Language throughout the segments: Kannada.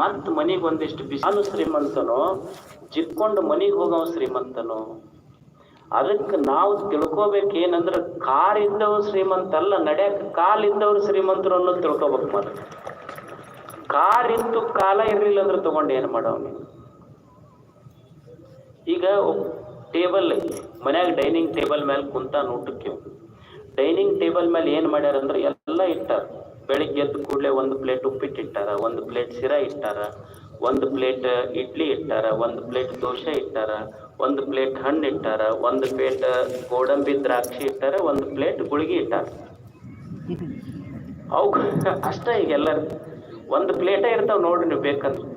ಮತ್ ಮನಿಗೆ ಒಂದಿಷ್ಟು ಬಿಸಾಲು ಶ್ರೀಮಂತನು ಜಿಕ್ಕೊಂಡು ಮನಿಗೆ ಹೋಗೋ ಶ್ರೀಮಂತನೋ. ಅದಕ್ಕೆ ನಾವು ತಿಳ್ಕೊಬೇಕೇನಂದ್ರ ಕಾರ್ ಇದ್ದವ್ರು ಶ್ರೀಮಂತ ಅಲ್ಲ ನಡ್ಯಾಕ ಕಾಲ್ ಇದ್ದವ್ರು ಶ್ರೀಮಂತರು ಅನ್ನೋದು ತಿಳ್ಕೊಬೇಕು ಮತ್ತೆ ಕಾರ್ ಇತ್ತು ಕಾಲ ಇರಲಿಲ್ಲ ಅಂದ್ರೆ ತಗೊಂಡು ಏನು ಮಾಡವ್ ನೀವು? ಈಗ ಟೇಬಲ್, ಮನ್ಯಾಗ ಡೈನಿಂಗ್ ಟೇಬಲ್ ಮೇಲೆ ಕುಂತ ಊಟಕ್ಕೆ. ಡೈನಿಂಗ್ ಟೇಬಲ್ ಮೇಲೆ ಏನು ಮಾಡ್ಯಾರ ಅಂದ್ರೆ ಎಲ್ಲ ಇಟ್ಟಾರ. ಬೆಳಿಗ್ಗೆ ಎದ್ದ ಕೂಡಲೇ ಒಂದು ಪ್ಲೇಟ್ ಉಪ್ಪಿಟ್ಟು ಇಟ್ಟಾರ, ಒಂದು ಪ್ಲೇಟ್ ಶಿರಾ ಇಟ್ಟಾರ, ಒಂದು ಪ್ಲೇಟ್ ಇಡ್ಲಿ ಇಟ್ಟಾರ, ಒಂದು ಪ್ಲೇಟ್ ದೋಸೆ ಇಟ್ಟಾರ, ಒಂದು ಪ್ಲೇಟ್ ಹಣ್ಣು ಇಟ್ಟಾರ, ಒಂದು ಪ್ಲೇಟ್ ಗೋಡಂಬಿ ದ್ರಾಕ್ಷಿ ಇಟ್ಟಾರ, ಒಂದು ಪ್ಲೇಟ್ ಗುಳಿಗೆ ಇಟ್ಟಾರ. ಅವು ಅಷ್ಟ ಈಗ ಎಲ್ಲರೂ ಒಂದು ಪ್ಲೇಟೇ ಇರ್ತಾವ ನೋಡ್ರಿ ನೀವು ಬೇಕಂದ್ರೆ.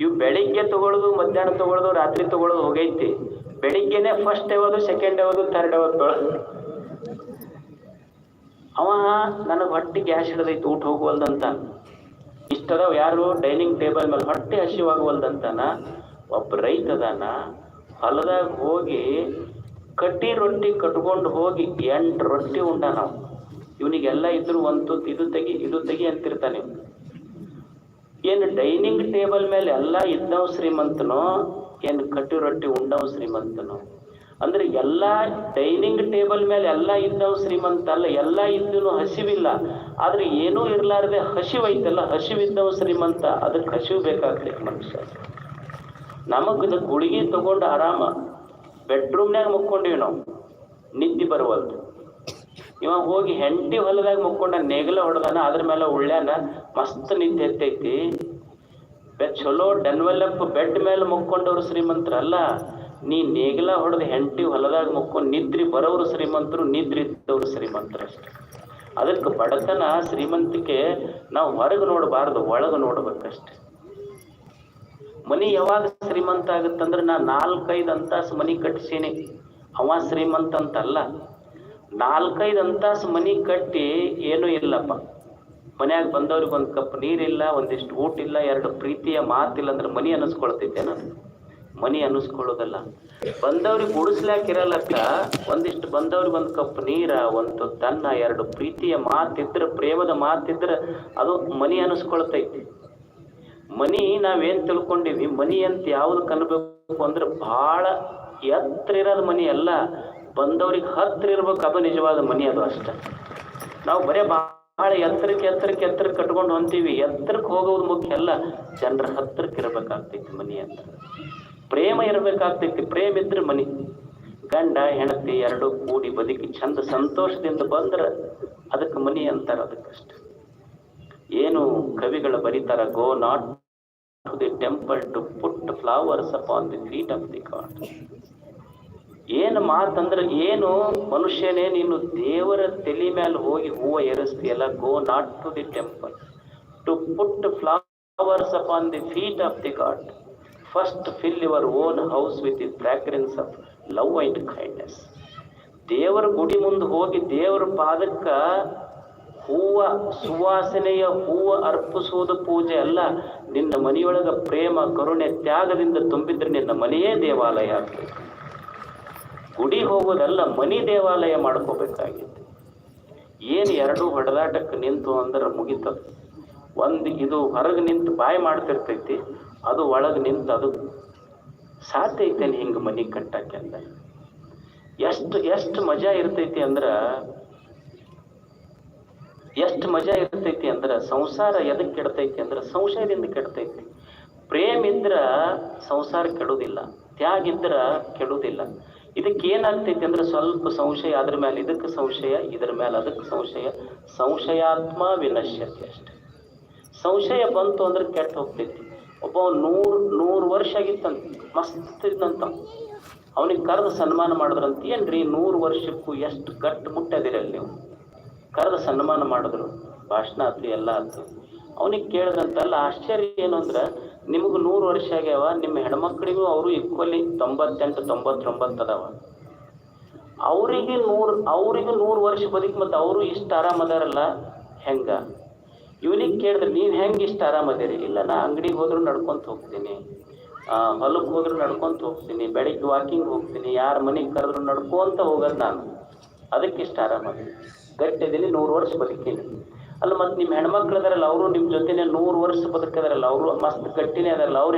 ಇವು ಬೆಳಿಗ್ಗೆ ತಗೊಳ್ಳೋದು ಮಧ್ಯಾಹ್ನ ತಗೊಳ್ಳೋದು ರಾತ್ರಿ ತಗೊಳ್ಳೋದು ಹೋಗೈತಿ. ಬೆಳಿಗ್ಗೆನೆ ಫಸ್ಟ್ ಯಾವುದು ಸೆಕೆಂಡ್ ಯಾವುದು ಥರ್ಡ್ ಯಾವುದು ಅವ ನನಗೆ ಹೊಟ್ಟೆ ಗ್ಯಾಸ್ ಹಿಡ್ದೈತೆ ಊಟ ಹೋಗುವಲ್ದಂತ. ಇಷ್ಟದವ ಯಾರು ಡೈನಿಂಗ್ ಟೇಬಲ್ ಮೇಲೆ ಹೊಟ್ಟೆ ಹಸಿವಾಗುವಲ್ದಂತಾನ, ಒಬ್ಬ ರೈತ ಅದಾನ, ಹೊಲದಾಗ ಹೋಗಿ ಕಟ್ಟಿ ರೊಟ್ಟಿ ಕಟ್ಕೊಂಡು ಹೋಗಿ ಎಂಟು ರೊಟ್ಟಿ ಉಂಡ ನಾವು ಇವನಿಗೆಲ್ಲ ಇದ್ರು ಒಂದು ಇದು ತೆಗಿ ಇದು ತೆಗಿ ಅಂತಿರ್ತಾನೆ. ಏನು ಡೈನಿಂಗ್ ಟೇಬಲ್ ಮೇಲೆ ಎಲ್ಲ ಇದ್ದವ್ ಶ್ರೀಮಂತನೋ, ಏನು ಕಟ್ಟಿ ರೊಟ್ಟಿ ಉಂಡವ್ ಶ್ರೀಮಂತನೋ. ಅಂದ್ರೆ ಎಲ್ಲ ಡೈನಿಂಗ್ ಟೇಬಲ್ ಮೇಲೆ ಎಲ್ಲ ಇದ್ದವು ಶ್ರೀಮಂತ ಅಲ್ಲ, ಎಲ್ಲ ಇದ್ದನು ಹಸಿವಿಲ್ಲ. ಆದ್ರೆ ಏನೂ ಇರ್ಲಾರ್ದೆ ಹಸಿವೈತಲ್ಲ ಹಸಿವಿದ್ದವು ಶ್ರೀಮಂತ, ಅದಕ್ಕೆ ಹಸಿವು ಬೇಕಾಗ್ಲಿಕ್ಕೆ ಮನುಷ್ಯ. ನಮಗ್ ಗುಳಿಗೆ ತಗೊಂಡು ಆರಾಮ. ಬೆಡ್ರೂಮ್ನಾಗ ಮುಕ್ಕೊಂಡಿವಿ ನಾವು, ನಿದ್ದೆ ಬರುವಲ್ದು. ಇವಾಗ ಹೋಗಿ ಹೆಂಡತಿ ಹೊಲದಾಗ ಮುಕ್ಕೊಂಡ ನೇಗಲ ಹೊಡೆದಾನ, ಅದ್ರ ಮೇಲೆ ಉಳ್ಳ್ಯಾನ, ಮಸ್ತ್ ನಿದ್ದೆ ಎತ್ತೈತಿ ಚಲೋ ಡೆನ್ವೆಲಪ್ ಬೆಡ್ ಮೇಲೆ ಮುಕ್ಕೊಂಡವ್ರು ಶ್ರೀಮಂತರಲ್ಲ. ನೀ ನೇಗಲ ಹೊಡೆದು ಹೆಂಟಿ ಹೊಲದಾಗ ಮುಕ್ಕೊಂಡು ನಿದ್ರಿ ಬರೋರು ಶ್ರೀಮಂತರು, ನಿದ್ರಿ ಇದ್ದವರು ಶ್ರೀಮಂತರು ಅಷ್ಟೆ ಅದಕ್ಕೆ ಬಡತನ ಶ್ರೀಮಂತಿಕೆ ನಾವು ಹೊರಗೆ ನೋಡಬಾರ್ದು, ಒಳಗೆ ನೋಡ್ಬೇಕಷ್ಟೆ. ಮನಿ ಯಾವಾಗ ಶ್ರೀಮಂತ ಆಗುತ್ತಂದ್ರೆ ನಾ ನಾಲ್ಕೈದು ಅಂತಾಸು ಮನಿ ಕಟ್ಟಿಸೀನಿ ಅವ ಶ್ರೀಮಂತ ಅಂತಲ್ಲ. ನಾಲ್ಕೈದು ಅಂತಾಸು ಮನಿ ಕಟ್ಟಿ ಏನೂ ಇಲ್ಲಪ್ಪ. ಮನ್ಯಾಗ ಬಂದವ್ರಿಗೆ ಒಂದು ಕಪ್ ನೀರಿಲ್ಲ, ಒಂದಿಷ್ಟು ಊಟ ಇಲ್ಲ ಎರಡು ಪ್ರೀತಿಯ ಮಾತಿಲ್ಲ ಅಂದ್ರೆ ಮನಿ ಅನ್ನಿಸ್ಕೊಳ್ತಿದ್ದೆ ಅನ್ನೋದು ಮನಿ ಅನ್ನಿಸ್ಕೊಳ್ಳೋದಲ್ಲ. ಬಂದವ್ರಿಗೆ ಉಡಿಸ್ಲಾಕಿರಲ್ಲಕ್ಕ ಒಂದಿಷ್ಟು ಬಂದವ್ರಿಗೆ ಒಂದು ಕಪ್ ನೀರ, ಒಂದು ತನ್ನ ಎರಡು ಪ್ರೀತಿಯ ಮಾತಿದ್ರೆ, ಪ್ರೇಮದ ಮಾತಿದ್ರೆ ಅದು ಮನಿ ಅನ್ನಿಸ್ಕೊಳ್ತೈತಿ. ಮನಿ ನಾವೇನ್ ತಿಳ್ಕೊಂಡಿವಿ ಮನಿ ಅಂತ ಯಾವ್ದು ಕನ್ಬೇಕು ಅಂದ್ರೆ ಬಹಳ ಎತ್ತರ ಇರೋದ್ ಮನಿ ಅಲ್ಲ. ಬಂದವ್ರಿಗೆ ಹತ್ರ ಇರ್ಬೇಕು, ಅದು ನಿಜವಾದ ಮನಿ ಅದು ಅಷ್ಟ. ನಾವು ಬರೇ ಬಹಳ ಎತ್ತರಕ್ಕೆ ಎತ್ತರಕ್ಕೆ ಎತ್ತರಕ್ಕೆ ಕಟ್ಕೊಂಡು ಹೊಂತೀವಿ. ಎತ್ತರಕ್ಕೆ ಹೋಗೋದು ಮುಖ್ಯ ಅಲ್ಲ. ಜನರ ಹತ್ರಕ್ಕೆ ಇರಬೇಕಾಗ್ತೈತಿ ಮನಿ ಅಂತ. ಪ್ರೇಮ ಇರಬೇಕಾಗ್ತೈತಿ, ಪ್ರೇಮ ಇದ್ರೆ ಮನಿ. ಗಂಡ, ಹೆಂಡತಿ ಎರಡು ಕೂಡಿ ಬದುಕಿ ಚಂದ ಸಂತೋಷದಿಂದ ಬಂದ್ರೆ ಅದಕ್ಕೆ ಮನಿ ಅಂತಾರ ಅದಕ್ಕಷ್ಟ. ಏನು ಕವಿಗಳು ಬರೀತಾರ go not to the temple to put flowers upon the feet of the god ಏನು ಮಾತಂದ್ರೆ, ಏನು ಮನುಷ್ಯನೇ, ನೀನು ದೇವರ ತಲೆ ಮೇಲೆ ಹೋಗಿ ಹೂವ ಏರಿಸ್ತೀಯಲ್ಲ go not to the temple to put flowers upon the feet of the god first fill your own house with is fragrance of love and kindness ದೇವರ ಗುಡಿ ಮುಂದೆ ಹೋಗಿ ದೇವರ ಪಾದಕ್ಕ ಹೂವ, ಸುವಾಸನೆಯ ಹೂವ ಅರ್ಪಿಸುವುದು ಪೂಜೆ ಅಲ್ಲ. ನಿನ್ನ ಮನೆಯೊಳಗ ಪ್ರೇಮ, ಕರುಣೆ, ತ್ಯಾಗದಿಂದ ತುಂಬಿದ್ರೆ ನಿನ್ನ ಮನೆಯೇ ದೇವಾಲಯ ಆಗ್ಬೇಕು ಗುಡಿ ಹೋಗೋದಲ್ಲ, ಮನಿ ದೇವಾಲಯ ಮಾಡ್ಕೋಬೇಕಾಗಿತ್ತು. ಏನು ಎರಡು ಹೊಡೆದಾಟಕ್ಕೆ ನಿಂತು ಅಂದ್ರೆ ಮುಗಿತದೆ. ಒಂದು ಇದು ಹೊರಗೆ ನಿಂತು ಬಾಯಿ ಮಾಡ್ತಿರ್ತೈತಿ ಅದು ಒಳಗೆ ನಿಂತು ಅದು ಸಾಧ್ಯ ಐತೇನೆ ಹಿಂಗೆ ಮನೆ ಕಟ್ಟಕ್ಕೆ ಅಂತ. ಎಷ್ಟು ಎಷ್ಟು ಮಜಾ ಇರ್ತೈತಿ ಅಂದ್ರೆ, ಎಷ್ಟು ಮಜಾ ಇರ್ತೈತಿ ಅಂದ್ರೆ ಸಂಸಾರ ಎದಕ್ಕೆ ಕೆಡ್ತೈತಿ ಅಂದ್ರೆ ಸಂಶಯದಿಂದ ಕೆಡ್ತೈತಿ. ಪ್ರೇಮ ಇದ್ರ ಸಂಸಾರ ಕೆಡುವುದಿಲ್ಲ ತ್ಯಾಗ ಇದ್ರ ಕೆಡುವುದಿಲ್ಲ ಇದಕ್ಕೆ ಏನಾಗ್ತೈತಿ ಅಂದ್ರೆ ಸ್ವಲ್ಪ ಸಂಶಯ ಅದ್ರ ಮೇಲೆ ಇದಕ್ಕೆ ಸಂಶಯ, ಇದ್ರ ಮೇಲೆ ಅದಕ್ಕೆ ಸಂಶಯ, ಸಂಶಯಾತ್ಮ ವಿನಶ್ಯತೆ ಅಷ್ಟೆ. ಸಂಶಯ ಬಂತು ಅಂದ್ರೆ ಕೆಟ್ಟ ಹೋಗ್ತೈತಿ. ಒಬ್ಬ ನೂರು ನೂರು ವರ್ಷ ಆಗಿತ್ತಂತ. ಮಸ್ತ್ ಇದ್ದಂತ ಅವನಿಗೆ ಕರೆದು ಸನ್ಮಾನ ಮಾಡಿದ್ರಂತ. ಏನ್ರಿ ನೂರು ವರ್ಷಕ್ಕೂ ಎಷ್ಟು ಗಟ್ಟು ಮುಟ್ಟದಿರಲ್ಲ ನೀವು? ಕರೆದು ಸನ್ಮಾನ ಮಾಡಿದ್ರು. ಭಾಷಣ ಆತು ಎಲ್ಲ ಆತು. ಅವನಿಗೆ ಕೇಳಿದಂತಲ್ಲ ಆಶ್ಚರ್ಯ ಏನು ಅಂದ್ರೆ, ನಿಮಗೂ ನೂರು ವರ್ಷ ಆಗ್ಯಾವ, ನಿಮ್ಮ ಹೆಣ್ಮಕ್ಳಿಗೂ ಅವರು ಈಕ್ವಲಿ ತೊಂಬತ್ತೆಂಟು, ತೊಂಬತ್ತೊಂಬತ್ತು ಅದಾವ. ಅವರಿಗೆ ನೂರು, ಅವರಿಗೂ ನೂರು ವರ್ಷ ಬದುಕಿ ಮತ್ತು ಅವರು ಇಷ್ಟು ಆರಾಮದಾರಲ್ಲ ಹೆಂಗ? ಇವನಿಗೆ ಕೇಳಿದ್ರೆ, ನೀನು ಹೆಂಗೆ ಇಷ್ಟು ಆರಾಮದಿರಿ ಇಲ್ಲ, ನಾ ಅಂಗಡಿಗೆ ಹೋದ್ರು ನಡ್ಕೊಂತ ಹೋಗ್ತೀನಿ. ಹೊಲಕ್ಕೆ ಹೋದ್ರು ನಡ್ಕೊತ ಹೋಗ್ತೀನಿ. ಬೆಳಿಗ್ಗೆ ವಾಕಿಂಗ್ ಹೋಗ್ತೀನಿ. ಯಾರ ಮನೆಗೆ ಕರೆದ್ರು ನಡ್ಕೊಂತ ಹೋಗೋದು ನಾನು. ಅದಕ್ಕೆ ಇಷ್ಟು ಆರಾಮದಿ ಗಟ್ಟಿದ್ದೀನಿ ನೂರು ವರ್ಷ ಬದುಕೀನಿ. ಅಲ್ಲ, ಮತ್ತೆ ನಿಮ್ಮ ಹೆಣ್ಮಕ್ಳು ಅದಾರಲ್ಲ, ಅವರು ನಿಮ್ಮ ಜೊತೆನೆ ನೂರು ವರ್ಷ ಬದುಕದಾರಲ್ಲ, ಅವರು ಮಸ್ತ್ ಗಟ್ಟಿನೇ ಅದಾರಲ್ಲ, ಅವ್ರು